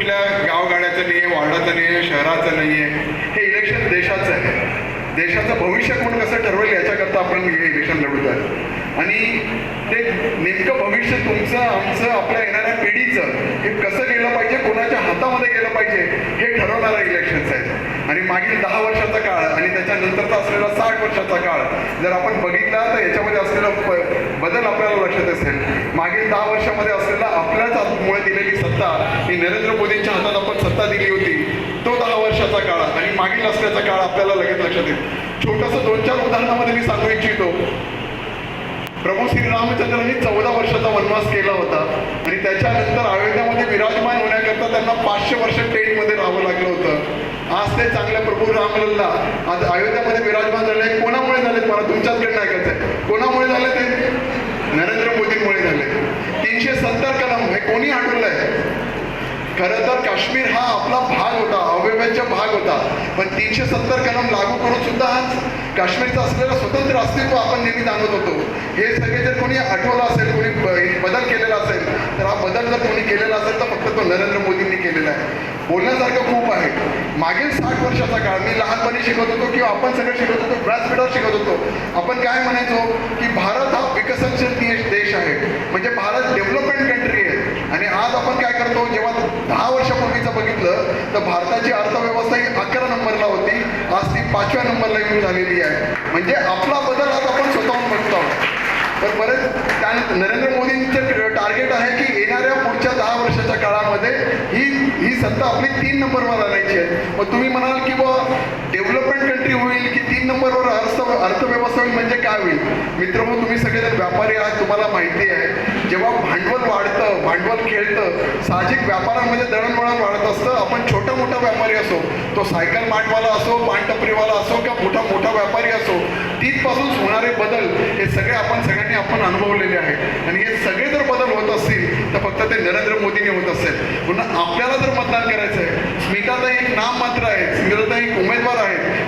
आपल्या गावगाड्याचं नाही आहे वार्डाचं नाही आहे शहराचं नाही आहे हे इलेक्शन देशाचं आहे. देशाचं भविष्य कोण कसं ठरवेल याच्याकरता आपण हे इलेक्शन लढवत आहे. आणि ते नेमकं भविष्य तुमचं आमचं आपल्या येणाऱ्या पिढीचं हे कसं गेलं पाहिजे कोणाच्या हातामध्ये गेलं पाहिजे हे ठरवणारा इलेक्शन्स आहेत. आणि मागील दहा वर्षाचा काळ आणि त्याच्यानंतरचा असलेला साठ वर्षाचा काळ जर आपण बघितला तर याच्यामध्ये असलेलं बदल आपल्याला लक्षात असेल. मागील दहा वर्षामध्ये असलेला आपल्याच मुळे दिलेली सत्ता ही नरेंद्र मोदींच्या हातात आपण सत्ता दिली होती. तो दहा वर्षाचा काळ आणि मागील असल्याचा काळ आपल्याला लगेच लक्षात येईल. छोटस दोन चार उदाहरणामध्ये मी सांगू इच्छितो. प्रभू श्री रामचंद्रांनी चौदा वर्षाचा वनवास केला होता आणि त्याच्यानंतर अयोध्यामध्ये विराजमान होण्याकरता त्यांना पाचशे वर्ष ट्रेन आज ते चांगल्या प्रभू रामलल्ला. आज अयोध्यामध्ये विराजमान झाले. कोणामुळे झाले? मला तुमच्याचकडे ऐकायचं आहे कोणामुळे झाले ते? नरेंद्र मोदींमुळे झाले. तीनशे सत्तर कलम हे कोणी हटवलंय खरं तर काश्मीर हा आपला भाग होता अवयवाचा भाग होता. पण तीनशे सत्तर कलम लागू करून सुद्धा आज काश्मीरचं असलेलं स्वतंत्र अस्तित्व आपण नेहमी जाणत होतो. हे सगळे जर कोणी आठवलं असेल कोणी बदल केलेला असेल तर हा बदल जर कोणी केलेला असेल तर फक्त तो नरेंद्र मोदींनी केलेला आहे. बोलण्यासारखं खूप आहे. मागील साठ वर्षाचा काळ मी लहानपणी शिकत होतो किंवा आपण सगळं शिकत होतो व्यासपीठावर शिकत होतो. आपण काय म्हणायचो की भारत हा विकसनशील देश देश आहे. म्हणजे भारत डेव्हलपमेंट कंट्री आहे. आणि आज आपण काय करतो जेव्हा दहा वर्षापूर्वीचं बघितलं तर भारताची अर्थव्यवस्था ही अकरा नंबरला होती. आज ती पाचव्या नंबरला येऊन झालेली आहे. म्हणजे आपला बदल आज आपण स्वतःहून बघतो. आहोत तर परत त्या नरेंद्र मोदींचे टार्गेट आहे की येणाऱ्या पुढच्या दहा वर्षाच्या काळामध्ये ही ही सत्ता आपली तीन नंबरवर आणायची आहे. मग तुम्ही म्हणाल की बुवा डेव्हलपमेंट कंट्री होईल की तीन नंबरवर अर्थ अर्थव्यवस्था होईल म्हणजे काय होईल? मित्र तुम्ही सगळे व्यापारी आहात तुम्हाला माहिती आहे. जेव्हा भांडवल वाढतं भांडवल खेळतं साहजिक व्यापारामध्ये दळणवळण वाढत असतं आपण छोटा मोठा व्यापारी असो तो सायकल मार्टवाला असो पानटपरीवाला असो किंवा मोठा मोठा व्यापारी असो तिथपासून होणारे बदल हे सगळे आपण सगळ्यांनी आपण अनुभवलेले आहेत. आणि हे सगळे जर बदल होत असतील तर फक्त ते नरेंद्र मोदीने होत असेल. पुन्हा आपल्याला जर मतदान करायचं आहे स्मिताताई एक नाम मात्र आहे स्मिताचा एक उमेद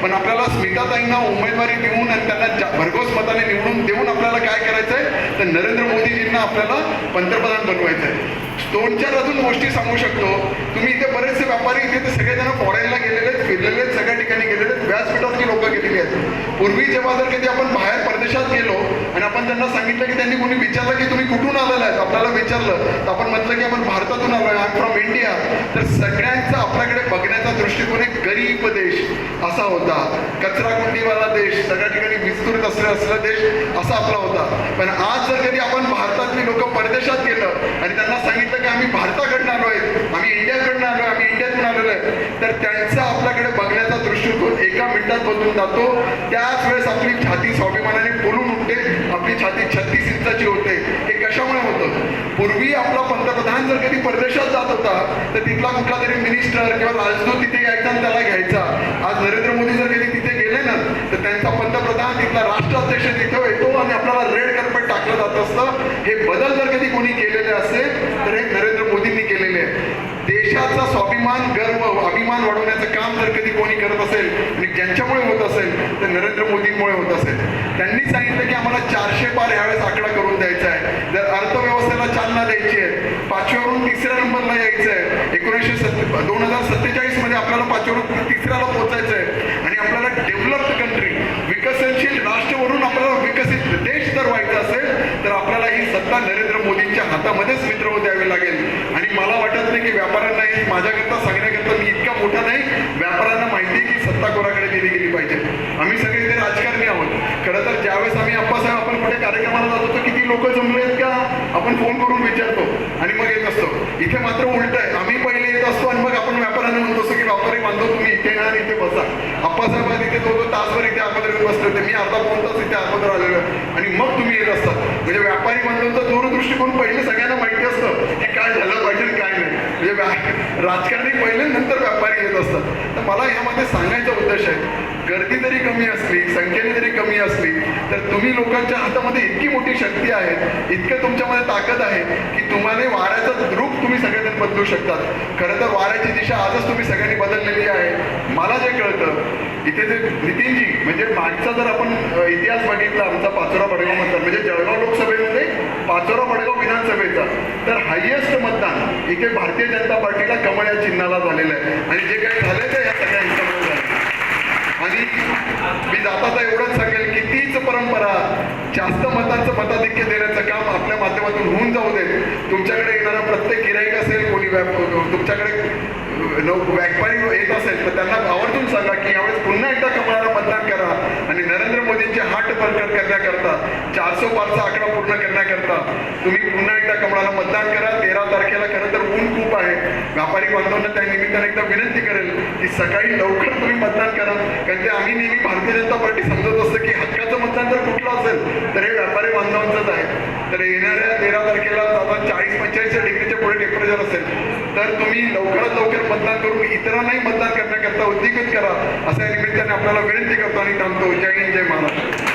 पण आपल्याला स्मिताताईंना उमेदवारी देऊन आणि त्यांना भरघोस मताने निवडून देऊन आपल्याला काय करायचं आहे तर नरेंद्र मोदीजींना आपल्याला पंतप्रधान बनवायचं आहे दोन चार अजून गोष्टी सांगू शकतो. तुम्ही इथे बरेचसे व्यापारी इथे ते सगळेजण फॉरेनला गेलेले आहेत फिरलेले आहेत सगळ्या ठिकाणी गेलेले आहेत व्यासपीठातली लोक गेलेली आहेत. पूर्वी जेव्हा जर कधी आपण बाहेर परदेशात गेलो आणि आपण त्यांना सांगितलं की त्यांनी कोणी विचारलं की तुम्ही कुठून आलेला आहेत आपल्याला विचारलं तर आपण म्हटलं की आपण भारतातून आलोय आय फ्रॉम इंडिया तर सगळ्यांचं आपल्याकडे दृष्टिकोन एक गरीब देश असा होता. कचरा कुंडीवाला देश सगळ्या ठिकाणी विस्तृत असलेला असलेला देश असा आपला होता. पण आज जर कधी आपण भारतातले लोक परदेशात गेलं आणि त्यांना सांगितलं की आम्ही भारताकडनं आलो आहे आम्ही इंडियाकडनं आलो आम्ही इंडियातून आलेलो आहे तर त्यांचा आपल्याकडे बघण्याचा दृष्टिकोन एका मिनिटात बदलून जातो. त्याच वेळेस आपली छाती स्वाभिमानाने बोलून उठते. आपली छाती छत्तीस इंचाची होते. हे कशामुळे होतं? पूर्वी आपला लहान जर कधी परदेशात जात होता तर तिथला कुठला तरी मिनिस्टर किंवा राजदूत तिथे यायचा आणि त्याला घ्यायचा. आज नरेंद्र मोदी जर कधी तिथे गेले ना तर त्यांचा पंतप्रधान तिथला राष्ट्राध्यक्ष तिथे येतो आणि आपल्याला रेड कार्पेट टाकलं जात असतं हे बदल जर कधी कोणी केलेले असेल तर हे नरेंद्र मोदींनी केलेले आहे. देशाचा स्वाभिमान गर्व अभिमान वाढवण्याचं काम जर कधी कोणी करत असेल आणि ज्यांच्यामुळे होत असेल तर नरेंद्र मोदींमुळे होत असेल. त्यांनी सांगितलं की आम्हाला चारशे पार ह्यावेळेस आकडा करून द्यायचा आहे. जर अर्थव्यवस्थेला चालना द्यायची आहे पाचव्यावरून तिसऱ्या नंबरला यायचं आहे एकोणीसशे सत्ते दोन हजार सत्तेचाळीसमध्ये आपल्याला पाचव्यावरून तिसऱ्याला पोहोचायचं आहे आणि आपल्याला डेव्हलप्ड कंट्री विकसनशील राष्ट्रवरून आपल्याला विकसित देश जर व्हायचा असेल तर आपल्याला ही सत्ता नरेंद्र मोदींच्या हातामध्येच मित्र द्यावी लागेल. आणि मला वाटत नाही की व्यापाऱ्यांना हे माझ्याकरता सांगितलं मी इतका मोठा नाही व्यापाऱ्यांना माहिती आहे की सत्ता कोणाकडे दिली गेली पाहिजे आम्ही सगळे इथे राजकारणी आहोत खरं तर ज्यावेळेस आम्ही अप्पासाहेब आपण कुठे कार्यक्रमाला जातो तर किती लोक जमले आहेत का आपण फोन करून विचारतो आणि मग येत असतो इथे मात्र उलट आहे. आम्ही पहिले येत असतो आणि मग आपण व्यापाऱ्यांना म्हणतो असतो की व्यापारी बांधव तुम्ही इथे येणार इथे बसा. आप्पासाहेबांनी इथे दोन दोन तासभर इथे अगोदर येऊन बसले होते. मी अर्धा पाऊन तास इथे अगोदर आलेलो आहे आणि मग तुम्ही येत असतात म्हणजे व्यापारी बांधवांचा दूरदृष्टिकोन पहिले सगळ्यांना माहिती असतं हे काय झालं पाहिजे काय नाही. म्हणजे व्या- राजकारणी पहिले नंतर व्यापारी येत असतात. तर मला यामध्ये सांगायचा उद्देश आहे गर्दी जरी कमी असली संख्येने जरी कमी असली तर तुम्ही लोकांच्या हातामध्ये इतकी मोठी शक्ती आहे इतकं तुमच्यामध्ये ताकद आहे की तुम्हाला वाऱ्याचं रूप तुम्ही सगळेजण बदलू शकतात. खरं तर वाऱ्याची दिशा आजच तुम्ही सगळ्यांनी बदललेली आहे. मला जे कळतं इथे जे नितीनजी म्हणजे मागचा जर आपण इतिहास बघितला आमचा पाचोरा बडगाव मतदार म्हणजे जळगाव लोकसभेमध्ये पाचोरा बडगाव विधानसभेचा तर हायेस्ट मतदान इथे भारतीय जनता पार्टीला कमळ या चिन्हाला झालेलं आहे. आणि जे काही झालं ते या सगळ्या झालं आणि मी जाता एवढंच सांगेल की तीच परंपरा जास्त मतांचं मताधिक्य देण्याचं काम आपल्या माध्यमातून होऊन जाऊ दे तुमच्याकडे येणारा प्रत्येक गिराईक असेल कोणी तुमच्याकडे लोक व्यापारी येत असेल तर त्यांना आवर्जून सांगा की यावेळेस पुन्हा एकदा कमळाला मतदान करा आणि नरेंद्र मोदींचे हाट बळकट करण्याकरता चारशे पाचचा आकडा पूर्ण करण्याकरता तुम्ही पुन्हा एकदा कमळाला मतदान करा. तेरा तारखेला खरं तर ऊन खूप आहे. व्यापारी बांधवांना त्या निमित्ताने एकदा विनंती करेल की सकाळी लवकर तुम्ही मतदान करा. कारण ते आम्ही नेहमी भारतीय जनता पार्टी समजत असतं की हक्काचं मतदान जर कुठलं असेल तर हे व्यापारी बांधवांचंच आहे. तर येणाऱ्या तेरा तारखेला साधारण चाळीस पंचेचाळीस डिग्रीच्या पुढे टेम्परेचर असेल. तर तुम्ही लवकरात लवकर मतदान करून इतरांनाही मतदान करण्याकरता उद्युक्त करा. अशा निमित्ताने आपल्याला विनंती करतो आणि थांबतो. जय हिंद जय महाराष्ट्र.